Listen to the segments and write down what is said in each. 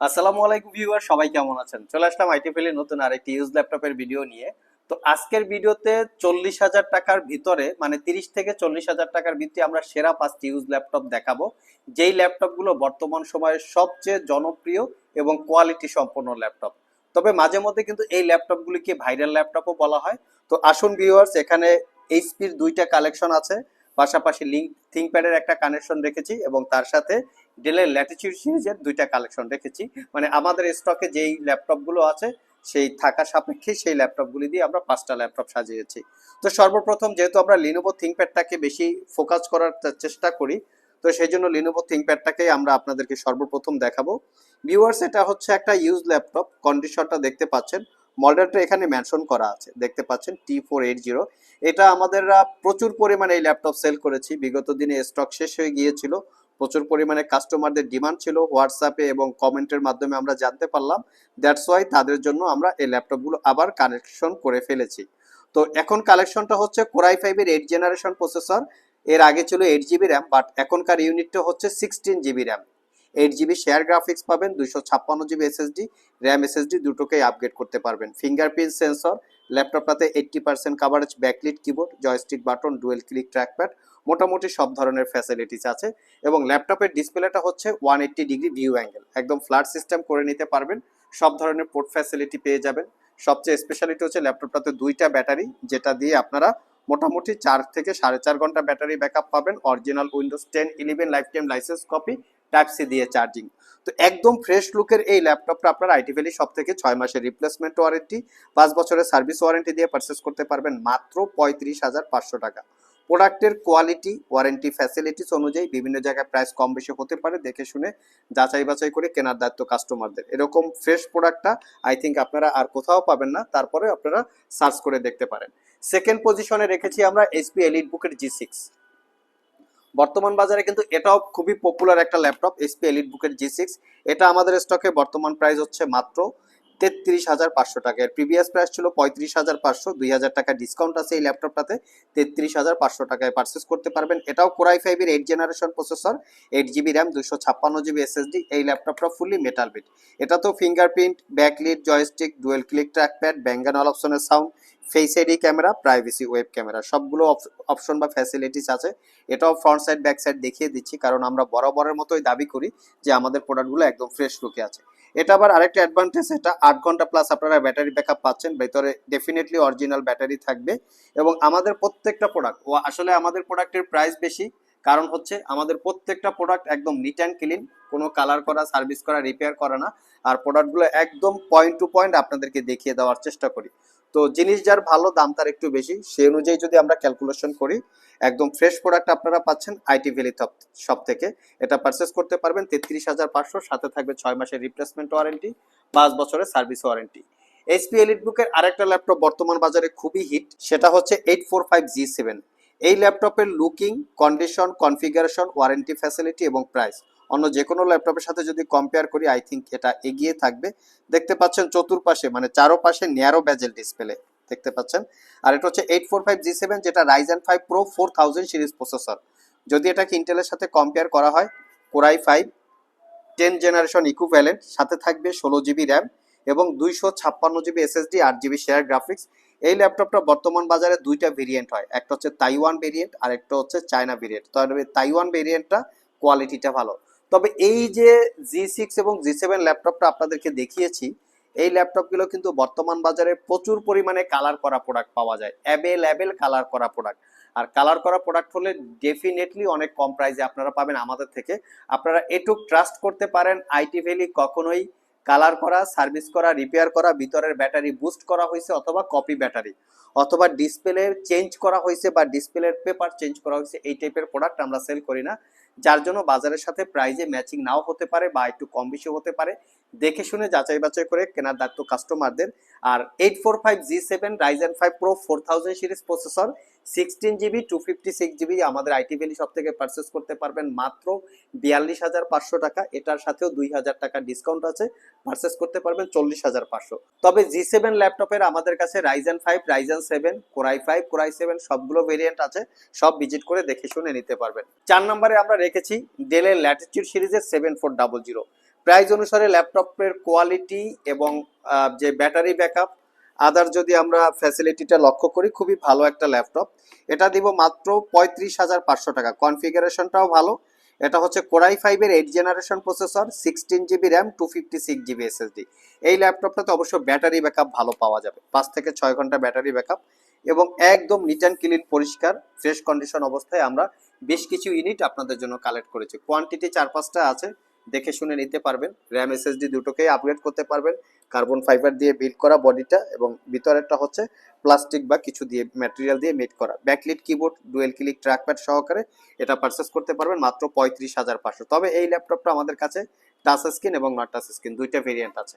আসসালামু আলাইকুম ভিউয়ার, সবাই কেমন আছেন? চলে আসলাম আইটি ফেলে নতুন আরেকটি ইউজ ল্যাপটপের ভিডিও নিয়ে। তো আজকের ভিডিওতে চল্লিশ হাজার টাকার ভিতরে মানে তিরিশ থেকে চল্লিশ হাজার টাকার ভিত্তি আমরা সেরা পাঁচটি ইউজ ল্যাপটপ দেখাবো। যেই ল্যাপটপগুলো বর্তমান সময়ের সবচেয়ে জনপ্রিয় এবং কোয়ালিটি সম্পন্ন ল্যাপটপ তবে মাঝে মধ্যে কিন্তু এই ল্যাপটপগুলিকে ভাইরাল ল্যাপটপও বলা হয়। তো আসুন ভিউয়ার্স এখানে এইচপির দুইটা কালেকশন আছে। পাশাপাশি লিঙ্ক থিঙ্কপ্যাডের একটা কানেকশন রেখেছি এবং তার সাথে ডেলের ল্যাটিচিউড সিরিজের দুইটা কালেকশন রেখেছি। মানে আমাদের স্টকে যেই ল্যাপটপগুলো আছে, সেই থাকা সাপেক্ষে সেই ল্যাপটপগুলি দিয়ে আমরা পাঁচটা ল্যাপটপ সাজিয়েছি। তো সর্বপ্রথম যেহেতু আমরা লিনোভো থিঙ্কপ্যাডটাকে বেশি ফোকাস করার চেষ্টা করি, তো সেই জন্য লিনোভো থিঙ্কপ্যাডটাকেই আমরা আপনাদেরকে সর্বপ্রথম দেখাবো। ভিউয়ার্স এটা হচ্ছে একটা ইউজ ল্যাপটপ কন্ডিশনটা দেখতে পাচ্ছেন। মডেলটা এখানে মেনশন করা আছে। দেখতে পাচ্ছেন টি ফোর এইট জিরো এটা আমাদের প্রচুর পরিমাণে এই ল্যাপটপ সেল করেছি। বিগত দিনে স্টক শেষ হয়ে গিয়েছিল। প্রচুর পরিমাণে কাস্টমারদের ডিমান্ড ছিল। হোয়াটসঅ্যাপে এবং কমেন্টের মাধ্যমে আমরা জানতে পারলাম। দ্যাটস ওয়াই তাদের জন্য আমরা এই ল্যাপটপগুলো আবার কানেকশন করে ফেলেছি। তো এখন কালেকশনটা হচ্ছে কোরাই ফাইভের এইট জেনারেশন প্রসেসর এর আগে ছিল এইট জিবি র্যাম বাট এখনকার ইউনিটটা হচ্ছে sixteen GB RAM eight GB share graphics পাবেন, দুইশো ছাপ্পান্ন জিবি এসএসডি র্যাম এসএসডি দুটোকেই আপগ্রেড করতে পারবেন। Fingerprint sensor ল্যাপটপটাতে eighty percent coverage backlit keyboard joystick button dual click trackpad মোটামুটি সব ধরনের ফ্যাসিলিটিস আছে। এবং ল্যাপটপের ডিসপ্লেটা হচ্ছে one eighty degree view angle একদম ফ্ল্যাট সিস্টেম করে নিতে পারবেন। সব ধরনের পোর্ট ফ্যাসিলিটি পেয়ে যাবেন। সবচেয়ে স্পেশালিটি হচ্ছে ল্যাপটপটাতে দুইটা ব্যাটারি যেটা দিয়ে আপনারা মোটামুটি চার থেকে সাড়ে চার ঘণ্টা ব্যাটারি ব্যাকআপ পাবেন। Original Windows ten eleven life time license copy type C দিয়ে চার্জিং তো একদম ফ্রেশ লুকের এই ল্যাপটপটা আপনার আইটি ভ্যালি সব থেকে ছয় মাসের রিপ্লেসমেন্ট ওয়ারেন্টি পাঁচ বছরের সার্ভিস ওয়ারেন্টি দিয়ে পারচেস করতে পারবেন মাত্র পঁয়ত্রিশ হাজার পাঁচশো টাকা। প্রোডাক্টের কোয়ালিটি ওয়ারেন্টি ফ্যাসিলিটিস অনুযায়ী বিভিন্ন জায়গায় প্রাইস কম বেশি হতে পারে, দেখে শুনে যাচাই বাছাই করে কেনার দায়িত্ব কাস্টমারদের এরকম ফ্রেশ প্রোডাক্টটা আই থিঙ্ক আপনারা আর কোথাও পাবেন না, তারপরে আপনারা সার্চ করে দেখতে পারেন। সেকেন্ড পজিশনে রেখেছি আমরা এসপি এলিট বুকের জি সিক্স বর্তমান বাজারে কিন্তু এটাও খুবই পপুলার একটা ল্যাপটপ এসপি এলিট বুকের জি সিক্স এটা আমাদের স্টকে বর্তমান প্রাইস হচ্ছে মাত্র তেত্রিশ হাজার পাঁচশো টাকা। এর প্রিভিয়াস প্রাইস ছিল পঁয়ত্রিশ হাজার পাঁচশো। দুই হাজার টাকা ডিসকাউন্ট আছে এই ল্যাপটপটাতে তেত্রিশ হাজার পাঁচশো টাকায় পারচেস করতে পারবেন। এটাও কোরাই ফাইভের eight generation processor eight GB RAM দুশো ছাপ্পান্ন জিবি এসএসডি এই ল্যাপটপটা ফুললি মেটাল বিট এটা তো fingerprint backlit joystick dual click trackpad ব্যাঙ্গান all অপশনের sound face ID camera privacy web camera সবগুলো অপশন বা ফ্যাসিলিটিস আছে। এটাও ফ্রন্ট সাইড ব্যাক সাইড দেখিয়ে দিচ্ছি, কারণ আমরা বরাবরের মতোই দাবি করি যে আমাদের প্রোডাক্টগুলো একদম ফ্রেশ লুকে আছে। এটা আবার আরেকটা অ্যাডভান্টেজ এটা আট ঘণ্টা প্লাস আপনারা ব্যাটারি ব্যাকআপ পাচ্ছেন, ভেতরে ডেফিনেটলি অরিজিনাল ব্যাটারি থাকবে। এবং আমাদের প্রত্যেকটা প্রোডাক্ট ও আসলে আমাদের প্রোডাক্টের প্রাইস বেশি, কারণ হচ্ছে আমাদের প্রত্যেকটা প্রোডাক্ট একদম নিট অ্যান্ড ক্লিন কোনো কালার করা সার্ভিস করা রিপেয়ার করা না। আর প্রোডাক্টগুলো একদম পয়েন্ট টু পয়েন্ট আপনাদেরকে দেখিয়ে দেওয়ার চেষ্টা করি। তো জিনিস যার ভালো, দাম তার একটু বেশি। সেই অনুযায়ী যদি আমরা ক্যালকুলেশন করি, একদম ফ্রেশ প্রোডাক্ট আপনারা পাচ্ছেন আইটি ভ্যালি সব থেকে। এটা পারচেস করতে পারবেন তেত্রিশ হাজার পাঁচশো, সাথে থাকবে ছয় মাসের রিপ্লেসমেন্ট ওয়ারেন্টি পাঁচ বছরের সার্ভিস ওয়ারেন্টি এইচপি এলিট বুকের আরেকটা ল্যাপটপ বর্তমান বাজারে খুবই হিট সেটা হচ্ছে eight four five G seven এই ল্যাপটপের looking condition configuration warranty facility এবং প্রাইস অন্য যে কোনো ল্যাপটপের সাথে যদি কম্পেয়ার করি আই থিঙ্ক এটা এগিয়ে থাকবে। দেখতে পাচ্ছেন চতুর্পাশে মানে চারো পাশে ন্যারো ব্যাজেল ডিসপ্লে দেখতে পাচ্ছেন। আর এটা হচ্ছে eight four five G seven যেটা Ryzen five pro four thousand series processor যদি এটাকে ইন্টেলের সাথে কম্পেয়ার করা হয় core i five ten generation equivalent সাথে থাকবে ষোলো জিবি র্যাম এবং দুইশো ছাপ্পান্ন জিবি এসএসডি আট জিবি শেয়ার গ্রাফিক্স এই ল্যাপটপটা বর্তমান বাজারে দুইটা ভেরিয়েন্ট হয়, একটা হচ্ছে তাইওয়ান ভেরিয়েন্ট আর একটা হচ্ছে চায়না ভেরিয়েন্ট তবে তাইওয়ান ভেরিয়েন্টটা কোয়ালিটিটা ভালো। তবে এই যে জি সিক্স এবং জি সেভেন ল্যাপটপটা আপনাদেরকে দেখিয়েছি, এই ল্যাপটপগুলো কিন্তু বর্তমান বাজারে প্রচুর পরিমাণে কালার করা প্রোডাক্ট পাওয়া যায়। অ্যাভেলেবেল কালার করা প্রোডাক্ট আর কালার করা প্রোডাক্ট হলে ডেফিনেটলি অনেক কম প্রাইসে আপনারা পাবেন আমাদের থেকে। আপনারা এটুক ট্রাস্ট করতে পারেন আইটি ভ্যালি কখনোই কালার করা সার্ভিস করা রিপেয়ার করা, ভিতরের ব্যাটারি বুস্ট করা হয়েছে অথবা কপি ব্যাটারি অথবা ডিসপ্লে চেঞ্জ করা হয়েছে বা ডিসপ্লের পেপার চেঞ্জ করা হয়েছে, এই টাইপের প্রোডাক্ট আমরা সেল করি না। যার জন্য বাজারের সাথে প্রাইজে ম্যাচিং নাও হতে পারে বা একটু কম বেশি হতে পারে। দেখে শুনে যাচাই বাছাই করে কেনার দায়িত্ব কাস্টমারদের আর eight four five G seven Ryzen five pro four thousand series processor sixteen GB two fifty six GB আমাদের আইটি ভ্যালি সব থেকে পারচেস করতে পারবেন মাত্র বিয়াল্লিশ হাজার পাঁচশো টাকা। এটার সাথেও দুই হাজার টাকা ডিসকাউন্ট আছে পারচেস করতে পারবেন চল্লিশ হাজার পাঁচশো। তবে জি সেভেন ল্যাপটপের আমাদের কাছে Ryzen five Ryzen seven core i five core i seven সবগুলো ভেরিয়েন্ট আছে, সব ভিজিট করে দেখে শুনে নিতে পারবেন। চার নম্বরে আমরা রেখেছি ডেলের ল্যাটিটিউড সিরিজের seven four double zero price অনুসারে ল্যাপটপের কোয়ালিটি এবং যে ব্যাটারি ব্যাকআপ আদার যদি আমরা ফ্যাসিলিটিটা লক্ষ্য করি, খুবই ভালো একটা ল্যাপটপ এটা দিব মাত্র পঁয়ত্রিশ হাজার পাঁচশো টাকা। কনফিগারেশনটাও ভালো। এটা হচ্ছে কোরাই ফাইভের eight generation processor sixteen GB RAM two fifty six GB SSD এই ল্যাপটপটাতে অবশ্য ব্যাটারি ব্যাকআপ ভালো পাওয়া যাবে। পাঁচ থেকে ছয় ঘণ্টা ব্যাটারি ব্যাকআপ এবং একদম নিট অ্যান্ড ক্লিন পরিষ্কার ফ্রেশ কন্ডিশন অবস্থায় আমরা বেশ কিছু ইউনিট আপনাদের জন্য কালেক্ট করেছি। কোয়ান্টিটি চার পাঁচটা আছে, দেখে শুনে নিতে পারবেন। র্যাম এসএসডি দুটোকেই আপগ্রেড করতে পারবেন। কার্বন ফাইবার দিয়ে বিল্ড করা বডিটা এবং ভিতরেরটা হচ্ছে প্লাস্টিক বা কিছু দিয়ে ম্যাটেরিয়াল দিয়ে মেড করা। Backlit keyboard dual click trackpad সহকারে এটা পারচেস করতে পারবেন মাত্র পঁয়ত্রিশ হাজার পাঁচশো। তবে এই ল্যাপটপটা আমাদের কাছে টাচ স্ক্রিন এবং নট টাচ স্ক্রিন দুইটা ভেরিয়েন্ট আছে।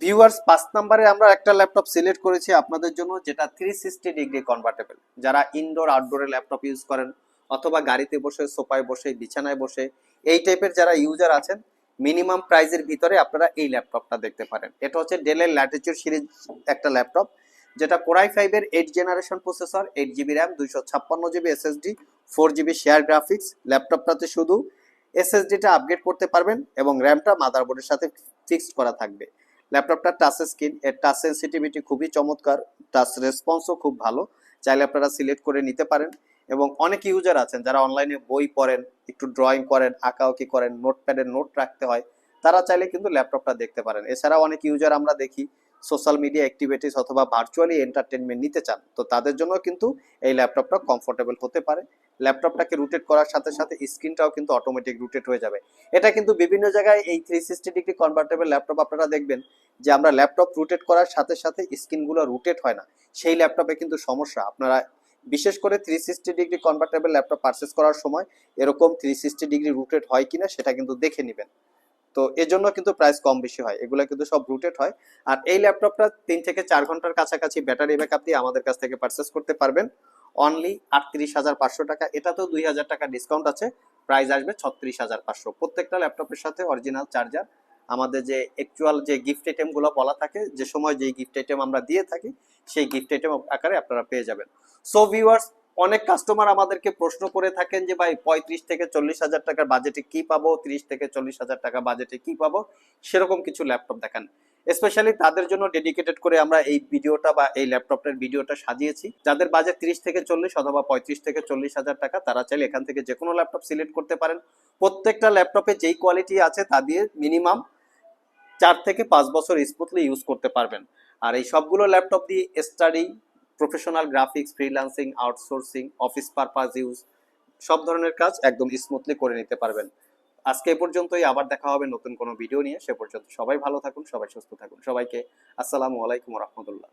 ভিউয়ার্স পাঁচ নাম্বারে আমরা একটা ল্যাপটপ সিলেক্ট করেছি আপনাদের জন্য, যেটা থ্রি সিক্সটি ডিগ্রি কনভার্টেবল যারা ইনডোর আউটডোরে ল্যাপটপ ইউজ করেন, অথবা গাড়িতে বসে, সোফায় বসে, বিছানায় বসে, এই টাইপের যারা ইউজার আছেন মিনিমাম প্রাইজের ভিতরে আপনারা এই ল্যাপটপটা দেখতে পারেন। এটা হচ্ছে ডেলের ল্যাটিচিউড সিরিজ একটা ল্যাপটপ যেটা কোরাই ফাইভের eight generation processor eight GB RAM দুইশো ছাপ্পান্ন GB SSD four GB share graphics ল্যাপটপটাতে শুধু এসএসডিটা আপগ্রেড করতে পারবেন এবং র্যামটা মাদারবোর্ডের সাথে ফিক্সড করা থাকবে। ল্যাপটপটা টাচ স্ক্রিন এর টাচ সেন্সিটিভিটি খুবই চমৎকার টাচ রেসপন্সও খুব ভালো। চাইলে আপনারা সিলেক্ট করে নিতে পারেন। এবং অনেক ইউজার আছেন যারা অনলাইনে বই পড়েন, একটু ড্রয়িং করেন আঁকাউকি করেন নোটপ্যাডে নোট রাখতে হয়, তারা চাইলে কিন্তু ল্যাপটপটা দেখতে পারেন। এছাড়া অনেক ইউজার আমরা দেখি সোশ্যাল মিডিয়া অ্যাক্টিভিটিস অথবা ভার্চুয়ালি এন্টারটেনমেন্ট নিতে চান, তো তাদের জন্য কিন্তু এই ল্যাপটপটা কমফোর্টেবল হতে পারে। ল্যাপটপটাকে রুটেট করার সাথে সাথে স্ক্রিনটাও কিন্তু অটোমেটিক রুটেট হয়ে যাবে। এটা কিন্তু বিভিন্ন জায়গায় এই three sixty degree convertible laptop আপনারা দেখবেন যে আমরা ল্যাপটপ রুটেট করার সাথে সাথে স্ক্রিনগুলো রুটেট হয় না। সেই ল্যাপটপে কিন্তু সমস্যা। আপনারা বিশেষ করে three sixty degree convertible laptop purchase করার সময় এরকম থ্রি সিক্সটি ডিগ্রি রুটেট হয় কিনা সেটা কিন্তু দেখে নেবেন। তো এজন্য কিন্তু প্রাইস কম বেশি হয়। এগুলো কিন্তু সব রুটেড হয়। আর এই ল্যাপটপটা তিন থেকে চার ঘণ্টার কাছাকাছি ব্যাটারি ব্যাকআপ দিয়ে আমাদের কাছ থেকে পারচেস করতে পারবেন। অনলি আটত্রিশ হাজার পাঁচশো টাকা। এটা তো দুই হাজার টাকা ডিসকাউন্ট আছে। প্রাইস আসবে ছত্রিশ হাজার পাঁচশো। প্রত্যেকটা ল্যাপটপের সাথে অরিজিনাল চার্জার আমাদের যে অ্যাকচুয়াল যে গিফট আইটেমগুলো বলা থাকে, যে সময় যে গিফট আইটেম আমরা দিয়ে থাকি, সেই গিফট আইটেম আকারে আপনারা পেয়ে যাবেন। সো ভিউয়ার্স অনেক কাস্টমার আমাদেরকে প্রশ্ন করে থাকেন যে, ভাই, পঁয়ত্রিশ থেকে চল্লিশ হাজার টাকার বাজেটে কি পাবো? ত্রিশ থেকে চল্লিশ হাজার টাকা বাজেটে কি পাবো? সেরকম কিছু ল্যাপটপ দেখান। স্পেশালি তাদের জন্য ডেডিকেটেড করে আমরা এই ভিডিওটা বা এই ল্যাপটপের ভিডিওটা সাজিয়েছি। যাদের বাজেট তিরিশ থেকে চল্লিশ অথবা পঁয়ত্রিশ থেকে চল্লিশ হাজার টাকা, তারা চাইলে এখান থেকে যে কোনো ল্যাপটপ সিলেক্ট করতে পারেন। প্রত্যেকটা ল্যাপটপে যেই কোয়ালিটি আছে, তা দিয়ে মিনিমাম চার থেকে পাঁচ বছর স্মুথলি ইউজ করতে পারবেন। আর এই সবগুলো ল্যাপটপ দিয়ে study professional graphics freelancing outsourcing office purpose use সব ধরনের কাজ একদম স্মুথলি করে নিতে পারবেন। আজকে এ পর্যন্তই, আবার দেখা হবে নতুন কোনো ভিডিও নিয়ে। সে পর্যন্ত সবাই ভালো থাকুন, সবাই সুস্থ থাকুন। সবাইকে আসসালামু আলাইকুম রহমতুল্লাহ।